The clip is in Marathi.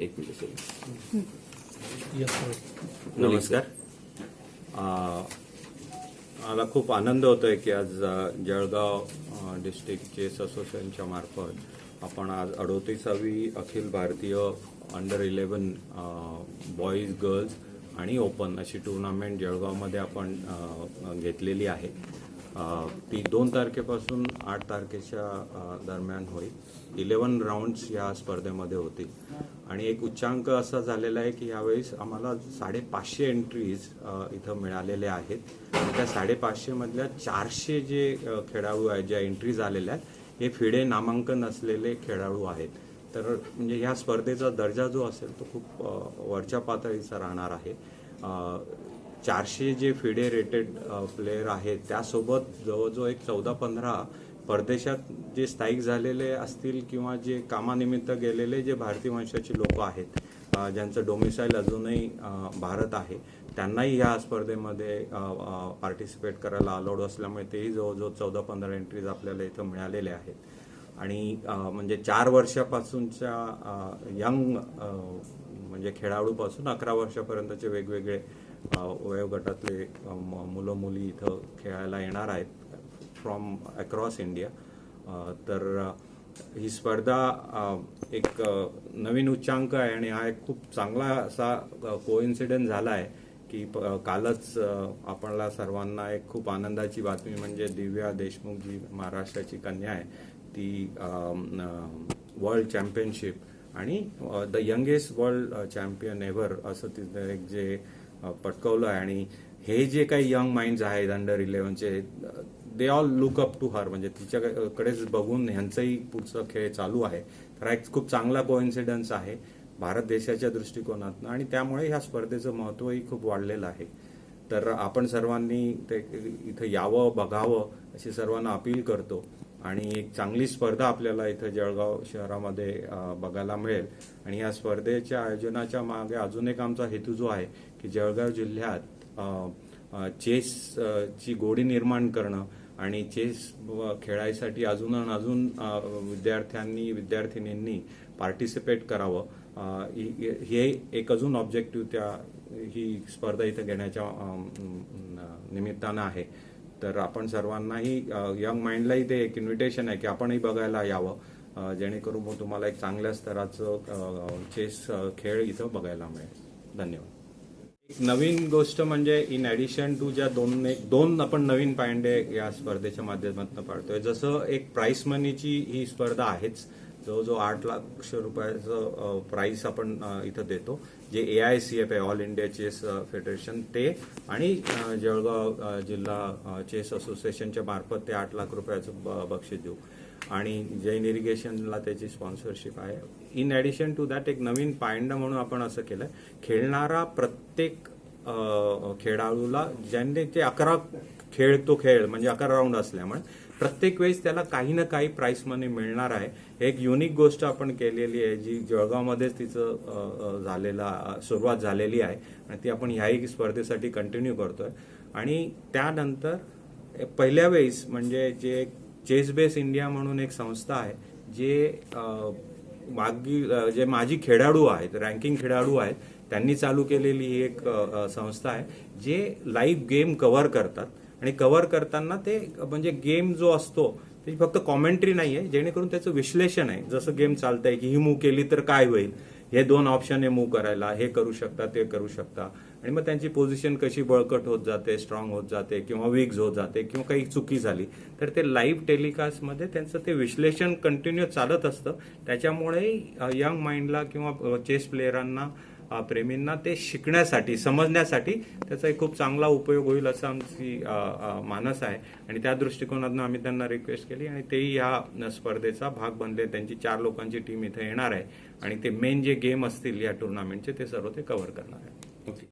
एक मिनिट. नमस्कार. मला खूप आनंद होतोय की आज जळगाव डिस्ट्रिक्ट चेस असोसिएशनच्या मार्फत आपण आज अडोतीसावी अखिल भारतीय अंडर इलेवन बॉईज गर्ल्स आणि ओपन अशी टुर्नामेंट जळगावमध्ये आपण घेतलेली आहे. ती दोन तारखेपासून आठ तारखेच्या दरम्यान होईल. इलेवन राऊंड्स या स्पर्धेमध्ये होतील. आणि एक उच्चांक असा झालेला आहे की यावेळेस आम्हाला साडेपाचशे एंट्रीज इथं मिळालेल्या आहेत. आणि त्या साडेपाचशेमधल्या चारशे जे खेळाडू आहेत ज्या एंट्रीज आलेल्या आहेत हे फिडे नामांकन असलेले खेळाडू आहेत. तर म्हणजे ह्या स्पर्धेचा दर्जा जो असेल तो खूप वरच्या पातळीचा राहणार आहे. चारशे जे फिडे रेटेड प्लेयर आहेत त्यासोबत जवळजवळ एक चौदा पंधरा परदेशात जे स्थायिक झालेले असतील किंवा जे कामानिमित्त गेलेले जे भारतीय वंशाचे लोक आहेत ज्यांचं डोमिसाईल अजूनही भारत आहे त्यांनाही ह्या स्पर्धेमध्ये पार्टिसिपेट करायला अलाउड असल्यामुळे तेही जवळजवळ चौदा पंधरा एंट्रीज आपल्याला इथं मिळालेले आहेत. आणि म्हणजे चार वर्षापासूनच्या यंग म्हणजे खेळाडूपासून अकरा वर्षापर्यंतचे वेगवेगळे वयोगटातले मुलं मुली इथं खेळायला येणार आहेत फ्रॉम अक्रॉस इंडिया तर ही स्पर्धा एक नवीन उच्चांक आहे आणि हा एक खूप चांगला असा कोइन्सिडन्स झाला आहे की प- कालच अ, आपल्याला सर्वांना एक खूप आनंदाची बातमी म्हणजे दिव्या देशमुख जी महाराष्ट्राची कन्या आहे. ती वर्ल्ड चॅम्पियनशिप आणि the youngest world champion ever असं तिथं एक जे पटकवलं आहे आणि हे जे काही यंग माइंड्स आहेत under इलेव्हनचे they all look up to her म्हणजे तिच्याकडेच बघून ह्यांचाही पुढचा खेळ चालू आहे. तर हा एक खूप चांगला कोइन्सिडन्स आहे भारत देशाच्या दृष्टिकोनातनं आणि त्यामुळे ह्या स्पर्धेचं महत्वही खूप वाढलेलं आहे. तर आपण सर्वांनी ते इथं यावं बघावं अशी सर्वांना अपील करतो. आणि एक चांगली स्पर्धा आपल्याला इथं जळगाव शहरामध्ये बघायला मिळेल. आणि या स्पर्धेच्या आयोजनाच्या मागे अजून एक आमचा हेतू जो आहे की जळगाव जिल्ह्यात चेसची चेस ची गोडी निर्माण करणं आणि चेस व खेळायसाठी अजून आणि अजून विद्यार्थ्यांनी विद्यार्थिनींनी पार्टिसिपेट करावं. ही- हे एक अजून ऑब्जेक्टिव्ह त्या ही स्पर्धा इथं घेण्याच्या निमित्तानं आहे. तर आपण सर्वांनाही यंग माइंडलाही ते एक इन्व्हिटेशन आहे की आपणही बघायला यावं. जेणेकरून मग तुम्हाला एक चांगल्या स्तराचं चेस खेळ इथं बघायला मिळेल. धन्यवाद. एक नवीन गोष्ट म्हणजे इन ऍडिशन टू ज्या दोन एक दोन आपण नवीन पायंडे या स्पर्धेच्या माध्यमातून पाडतोय जसं एक प्राईस मनीची ही स्पर्धा आहेच. जवळजवळ आठ लाख रुपयाचं प्राईस आपण इथं देतो जे ए आय सी एफ आहे ऑल इंडिया चेस फेडरेशन ते आणि जळगाव जिल्हा चेस असोसिएशनच्या मार्फत ते आठ लाख रुपयाचं बक्षीस देऊ. आणि जैन इरिगेशनला त्याची स्पॉन्सरशिप आहे. इन ॲडिशन टू दॅट एक नवीन पायंडा म्हणून आपण असं केलंय खेळणारा प्रत्येक खेळाडूला ज्यांनी ते अकरा खेळ तो खेळ म्हणजे अकरा राऊंड असल्यामुळे प्रत्येक वेळेस त्याला काही ना काही प्राईस मनी मिळणार आहे. एक युनिक गोष्ट आपण केलेली आहे जी जळगावमध्येच तिचं झालेला सुरुवात झालेली आहे आणि ती आपण ह्याही स्पर्धेसाठी कंटिन्यू करतोय. आणि त्यानंतर पहिल्या वेळेस म्हणजे जे चेस बेस इंडिया म्हणून एक संस्था आहे जे मागी जे माजी खेळाडू आहेत रँकिंग खेळाडू आहेत त्यांनी चालू केलेली ही एक संस्था आहे जे लाईव्ह गेम कव्हर करतात. आणि कव्हर करताना ते म्हणजे गेम जो असतो त्याची फक्त कॉमेंट्री नाही आहे जेणेकरून त्याचं विश्लेषण आहे. जसं गेम चालतंय की ही मूव केली तर काय होईल? हे दोन ऑप्शन आहे मूव्ह करायला. हे करू शकता ते करू शकता. आणि मग त्यांची पोझिशन कशी बळकट होत जाते स्ट्रॉंग होत जाते किंवा वीक होत जाते किंवा काही चुकी झाली तर ते लाईव्ह टेलिकास्टमध्ये त्यांचं ते विश्लेषण कंटिन्यू चालत असतं. त्याच्यामुळे यंग माइंडला किंवा चेस प्लेयरांना प्रेमींना ते शिकण्यासाठी समजण्यासाठी त्याचा एक खूप चांगला उपयोग होईल असं आमची मानस आहे. आणि त्या दृष्टिकोनातून आम्ही त्यांना रिक्वेस्ट केली आणि तेही या स्पर्धेचा भाग बनले. त्यांची चार लोकांची टीम इथे येणार आहे. आणि ते मेन जे गेम असतील या टुर्नामेंटचे ते सर्व ते कव्हर करणार आहे